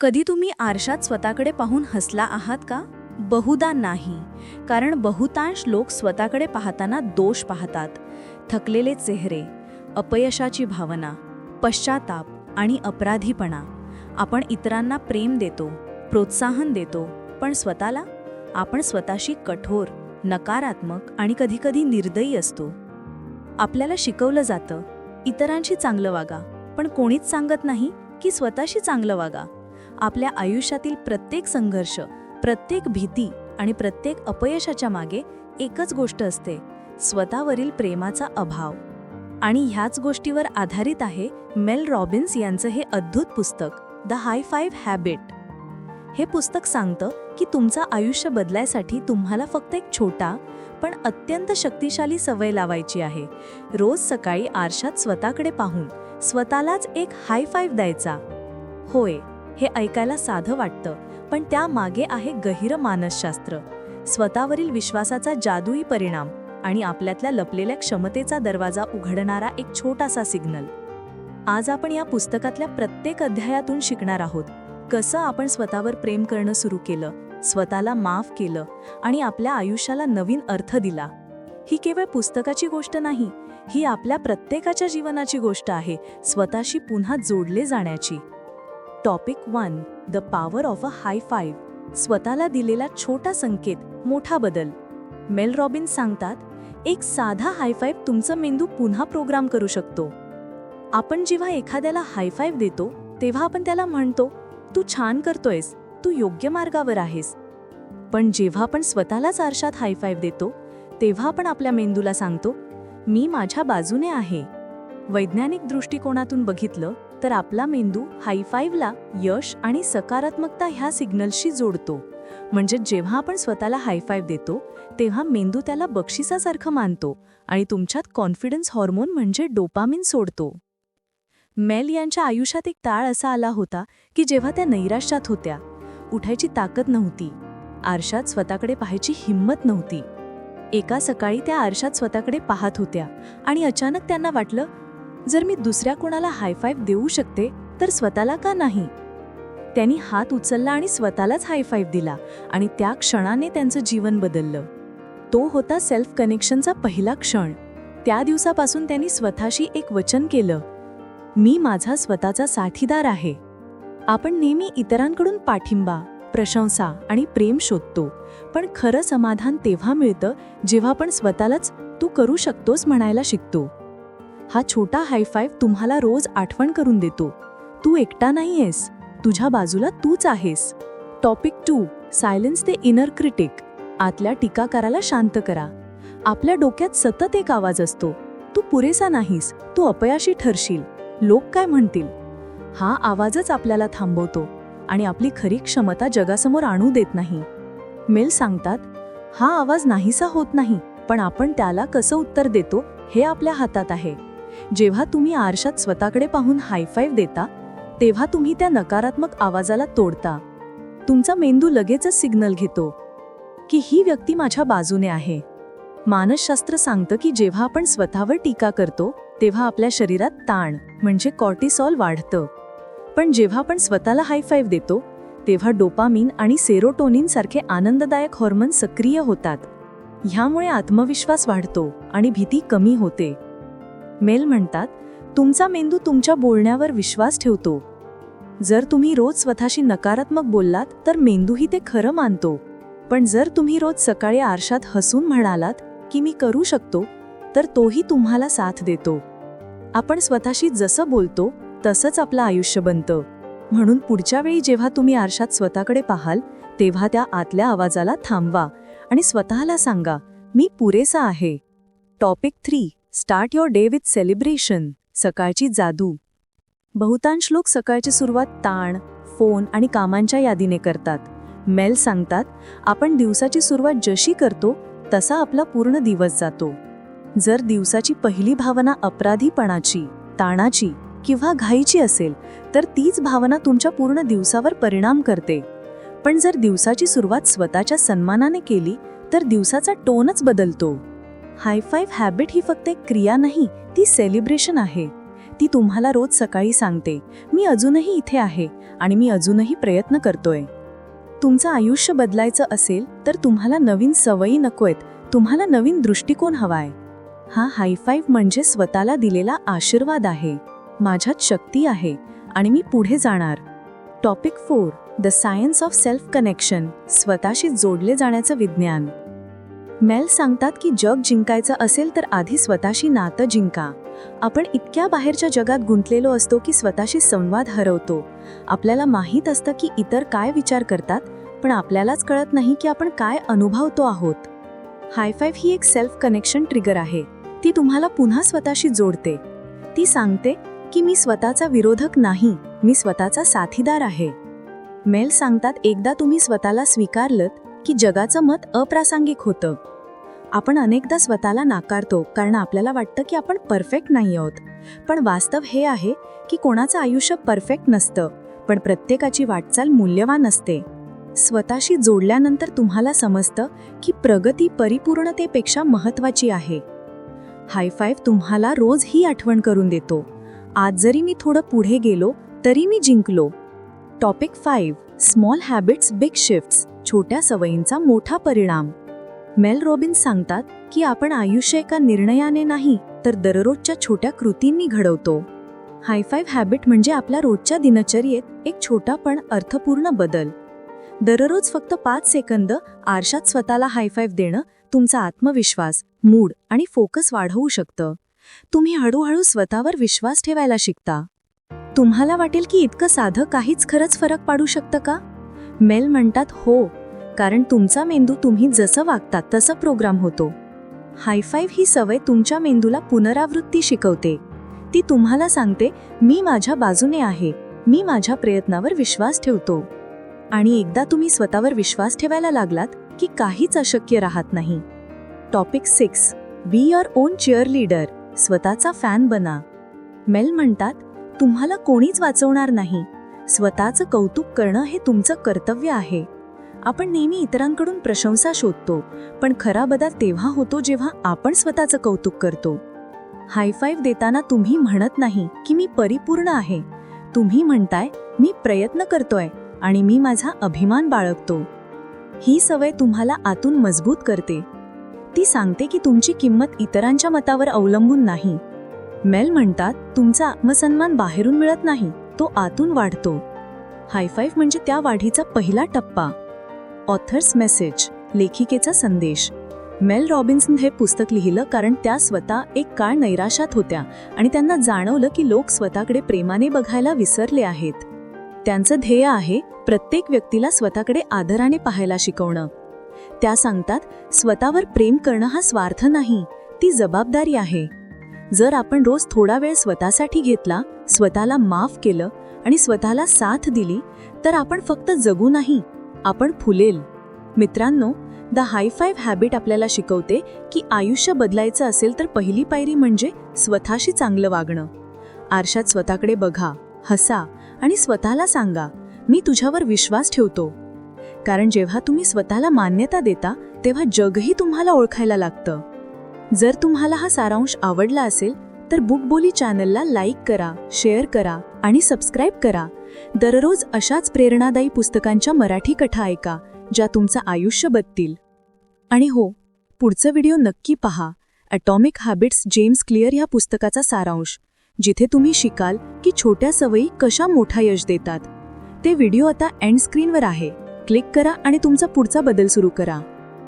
कधी तुम्ही आरशात स्वतःकडे पाहून हसला आहात का? बहुदा नाही. कारण बहुतांश लोक स्वतःकडे पाहताना दोष पाहतात. थकलेले चेहरे अपयशाची भावना पश्चाताप आणि अपराधीपणा. आपण इतरांना प्रेम देतो प्रोत्साहन देतो पण स्वतःला? आपण स्वतःशी कठोर नकारात्मक आणि कधीकधी निर्दयी असतो. आपल्याला शिकवलं जातं इतरांशी चांगलं वागा. पण कोणीच सांगत नाही की स्वतःशी चांगलं वागा. आपल्या आयुष्यातील प्रत्येक संघर्ष प्रत्येक भीती आणि प्रत्येक अपयशाच्या मागे एकच गोष्ट असते स्वतःवरील प्रेमाचा अभाव. आणि ह्याच गोष्टीवर आधारित आहे मेल रॉबिन्स यांचं हे अद्भुत पुस्तक द हाय फाईव्ह हॅबिट. हे पुस्तक सांगतं की तुमचं आयुष्य बदलायसाठी तुम्हाला फक्त एक छोटा पण अत्यंत शक्तिशाली सवय लावायची आहे. रोज सकाळी आरशात स्वतःकडे पाहून स्वतःलाच एक हाय फाईव्ह द्यायचा. होय हे ऐकायला साधं वाटतं पण त्यामागे आहे गहिर मानसशास्त्र. स्वतःवरील विश्वासाचा जादुई परिणाम आणि आपल्यातल्या लपलेल्या क्षमतेचा दरवाजा उघडणारा एक छोटासा सिग्नल. आज आपण या पुस्तकातल्या प्रत्येक अध्यायातून शिकणार आहोत कसं आपण स्वतःवर प्रेम करणं सुरू केलं स्वतःला माफ केलं आणि आपल्या आयुष्याला नवीन अर्थ दिला. ही केवळ पुस्तकाची गोष्ट नाही ही आपल्या प्रत्येकाच्या जीवनाची गोष्ट आहे स्वतःशी पुन्हा जोडले जाण्याची. Topic one the power of a high five स्वतःला दिलेला छोटा संकेत मोठा बदल. मेल रॉबिन्स सांगतात एक साधा हायफाईव्ह तुमचं मेंदू पुन्हा प्रोग्राम करू शकतो. आपण जेव्हा एखाद्याला हायफाईव्ह देतो तेव्हा आपण त्याला म्हणतो तू छान करतोयस तू योग्य मार्गावर आहेस. पण जेव्हा आपण स्वतःलाच आरशात हायफाईव्ह देतो तेव्हा आपण आपल्या मेंदूला सांगतो मी माझ्या बाजूने आहे. वैज्ञानिक दृष्टिकोनातून बघितलं तर आपला मेंदू हायफाईव्हला यश आणि सकारात्मकता ह्या सिग्नलशी जोडतो. म्हणजे जेव्हा आपण स्वतःला हायफाईव्ह देतो तेव्हा मेंदू त्याला बक्षिसासारखं मानतो आणि तुमच्यात कॉन्फिडन्स हॉर्मोन म्हणजे डोपामिन सोडतो. मेल यांच्या आयुष्यात एक ताळ असा आला होता की जेव्हा त्या नैराश्यात होत्या. उठायची ताकद नव्हती. आरशात स्वतःकडे पाहायची हिंमत नव्हती. एका सकाळी त्या आरशात स्वतःकडे पाहत होत्या आणि अचानक त्यांना वाटलं जर मी दुसऱ्या कोणाला हायफाईव्ह देऊ शकते तर स्वतःला का नाही? त्यांनी हात उचलला आणि स्वतःलाच हायफाईव्ह दिला आणि त्या क्षणाने त्यांचं जीवन बदललं. तो होता सेल्फ कनेक्शनचा पहिला क्षण. त्या दिवसापासून त्यांनी स्वतःशी एक वचन केलं. मी माझा स्वतःचा साथीदार आहे. आपण नेहमी इतरांकडून पाठिंबा प्रशंसा आणि प्रेम शोधतो पण खरं समाधान तेव्हा मिळतं जेव्हा आपण स्वतःलाच तू करू शकतोस म्हणायला शिकतो. हा छोटा हायफाईव्ह तुम्हाला रोज आठवण करून देतो. तू एकटा नाहीयेस. तुझ्या बाजूला तूच आहेस. टॉपिक टू सायलेन्स ते इनर क्रिटिक आतल्या टीकाकाराला शांत करा. आपल्या डोक्यात सतत एक आवाज असतो. तू पुरेसा नाहीस. तू अपयाशी ठरशील. लोक काय म्हणतील? हा आवाजच आपल्याला थांबवतो. आणि आपली खरी क्षमता जगासमोर आणू देत नाही. मेल सांगतात हा आवाज नाहीसा होत नाही पण आपण त्याला कसं उत्तर देतो हे आपल्या हातात आहे. जेव्हा तुम्ही आरशात स्वतःकडे पाहून हायफाईव्ह देता तेव्हा तुम्ही त्या नकारात्मक आवाजाला तोडता. तुमचा मेंदू लगेचच सिग्नल घेतो की ही व्यक्ती माझ्या बाजूने आहे. मानसशास्त्र सांगतं की जेव्हा आपण स्वतःवर टीका करतो तेव्हा आपल्या शरीरात ताण म्हणजे कॉर्टिसॉल वाढतं. पण जेव्हा आपण स्वतःला हायफाईव्ह देतो तेव्हा डोपामिन आणि सेरोटोनिन सारखे आनंददायक हॉर्मोन सक्रिय होतात. ह्यामुळे आत्मविश्वास वाढतो आणि भीती कमी होते. मेल म्हणतात तुमचा मेंदू तुमच्या बोलण्यावर विश्वास ठेवतो. जर तुम्ही रोज स्वतःशी नकारात्मक बोललात तर मेंदूही ते खरं मानतो. पण जर तुम्ही रोज सकाळी आरशात हसून म्हणालात की मी करू शकतो तर तोही तुम्हाला साथ देतो. आपण स्वतःशी जसं बोलतो तसंच आपलं आयुष्य बनतं. म्हणून पुढच्या वेळी जेव्हा तुम्ही आरशात स्वतःकडे पाहाल तेव्हा त्या आतल्या आवाजाला थांबवा आणि स्वतःला सांगा मी पुरेसा आहे. Topic three. Start your day with celebration सकाळची जादू. बहुतांश लोक सकाळची सुरुवात ताण फोन आणि कामांच्या यादीने करतात. मेल सांगतात आपण दिवसाची सुरुवात जशी करतो तसा आपला पूर्ण दिवस जातो. जर दिवसाची पहिली भावना अपराधीपणाची ताणाची किंवा घाईची असेल तर तीच भावना तुमच्या पूर्ण दिवसावर परिणाम करते. पण जर दिवसाची सुरुवात स्वतःच्या सन्मानाने केली तर दिवसाचा टोनच बदलतो. हायफाईव्ह हॅबिट ही फक्त एक क्रिया नाही ती सेलिब्रेशन आहे. ती तुम्हाला रोज सकाळी सांगते मी अजूनही इथे आहे आणि मी अजूनही प्रयत्न करतोय. तुमचं आयुष्य बदलायचं असेल तर तुम्हाला नवीन सवयी नकोयत तुम्हाला नवीन दृष्टिकोन हवाय. हा हायफाईव्ह म्हणजे स्वतःला दिलेला आशीर्वाद आहे. माझ्यात शक्ती आहे आणि मी पुढे जाणार. Topic four the science of self connection स्वतःशी जोडले जाण्याचं विज्ञान. मेल सांगतात की जग जिंकायचं असेल तर आधी स्वतःशी नातं जिंका. आपण इतक्या बाहेरच्या जगात गुंतलेलो असतो की स्वतःशी संवाद हरवतो. आपल्याला माहीत असतं की इतर काय विचार करतात पण आपल्यालाच कळत नाही की आपण काय अनुभवतो आहोत. हायफाईव्ह ही एक सेल्फ कनेक्शन ट्रिगर आहे. ती तुम्हाला पुन्हा स्वतःशी जोडते. ती सांगते की मी स्वतःचा विरोधक नाही मी स्वतःचा साथीदार आहे. मेल सांगतात एकदा तुम्ही स्वतःला स्वीकारलत की जगाचं मत अप्रासंगिक होतं. आपण अनेकदा स्वतःला नाकारतो कारण आपल्याला वाटतं की आपण परफेक्ट नाही आहोत. पण वास्तव हे आहे की कोणाचं आयुष्य परफेक्ट नसतं पण प्रत्येकाची वाटचाल मूल्यवान असते. स्वतःशी जोडल्यानंतर तुम्हाला समजतं की प्रगती परिपूर्णतेपेक्षा महत्त्वाची आहे. हायफाईव्ह तुम्हाला रोज ही आठवण करून देतो. आज जरी मी थोडं पुढे गेलो तरी मी जिंकलो. Topic five small habits big shifts छोट्या सवयींचा मोठा परिणाम. मेल रॉबिन्स सांगतात की आपण आयुष्य एका निर्णयाने नाही तर दररोजच्या छोट्या कृतींनी घडवतो. हायफाईव्ह हॅबिट म्हणजे आपल्या रोजच्या दिनचर्येत एक छोटा पण अर्थपूर्ण बदल. दररोज फक्त पाच सेकंद आरशात स्वतःला हायफाईव्ह देणं तुमचा आत्मविश्वास मूड आणि फोकस वाढवू शकतं. तुम्ही हळूहळू स्वतःवर विश्वास ठेवायला शिकता. तुम्हाला वाटेल की इतकं साधं काहीच खरंच फरक पाडू शकतं का? मेल म्हणतात हो कारण तुमचा मेंदू तुम्ही जसं वागतात तसं प्रोग्राम होतो. हायफाईव्ह ही सवय तुमच्या मेंदूला पुनरावृत्ती शिकवते. ती तुम्हाला सांगते मी माझ्या बाजूने आहे. मी माझ्या प्रयत्नावर विश्वास ठेवतो. आणि एकदा तुम्ही स्वतःवर विश्वास ठेवायला लागलात की काहीच अशक्य राहत नाही. Topic six. Be your own cheerleader. स्वतःचा फॅन बना. मेल म्हणतात तुम्हाला कोणीच वाचवणार नाही. स्वतःचं कौतुक करणं हे तुमचं कर्तव्य आहे. आपण नेहमी इतरांकडून प्रशंसा शोधतो पण खरा बदल तेव्हा होतो जेव्हा आपण स्वतःचं कौतुक करतो. हायफाईव्ह देताना तुम्ही म्हणत नाही की मी परिपूर्ण आहे. तुम्ही म्हणताय मी प्रयत्न करतोय आणि मी माझा अभिमान बाळगतो. ही सवय तुम्हाला आतून मजबूत करते. ती सांगते की तुमची किंमत इतरांच्या मतावर अवलंबून नाही. मेल म्हणतात तुमचा आत्मसन्मान बाहेरून मिळत नाही तो आतून वाढतो. हायफाईव्ह म्हणजे त्या वाढीचा पहिला टप्पा. ऑथर्स मेसेज लेखिकेचा संदेश. मेल रॉबिन्सन हे पुस्तक लिहिलं कारण त्या स्वतः एक काळ नैराशात होत्या आणि त्यांना जाणवलं की लोक स्वतःकडे प्रेमाने बघायला विसरले आहेत. त्यांचं ध्येय आहे प्रत्येक व्यक्तीला स्वतःकडे आदराने पाहायला शिकवणं. त्या सांगतात स्वतःवर प्रेम करणं हा स्वार्थ नाही ती जबाबदारी आहे. जर आपण रोज थोडा वेळ स्वतःसाठी घेतला स्वतःला माफ केलं आणि स्वतःला साथ दिली तर आपण फक्त जगू नाही आपण फुलेल. मित्रांनो द हायफाईव्ह हॅबिट आपल्याला शिकवते की आयुष्य बदलायचं असेल तर पहिली पायरी म्हणजे स्वतःशी चांगलं वागणं. आरशात स्वतःकडे बघा हसा आणि स्वतःला सांगा मी तुझ्यावर विश्वास ठेवतो. कारण जेव्हा तुम्ही स्वतःला मान्यता देता तेव्हा जगही तुम्हाला ओळखायला लागतं. जर तुम्हाला हा सारांश आवडला असेल तर बुकबोली चॅनलला लाईक करा शेअर करा आणि सबस्क्राईब करा. दररोज अशाच प्रेरणादायी पुस्तकांच्या मराठी कथा ऐका ज्या तुमचं आयुष्य बदतील. आणि हो पुढचं व्हिडिओ नक्की पहा. ॲटॉमिक हॅबिट्स जेम्स क्लिअर ह्या पुस्तकाचा सारांश जिथे तुम्ही शिकाल की छोट्या सवयी कशा मोठा यश देतात. ते व्हिडिओ आता एंड स्क्रीनवर आहे. क्लिक करा आणि तुमचा पुढचा बदल सुरू करा.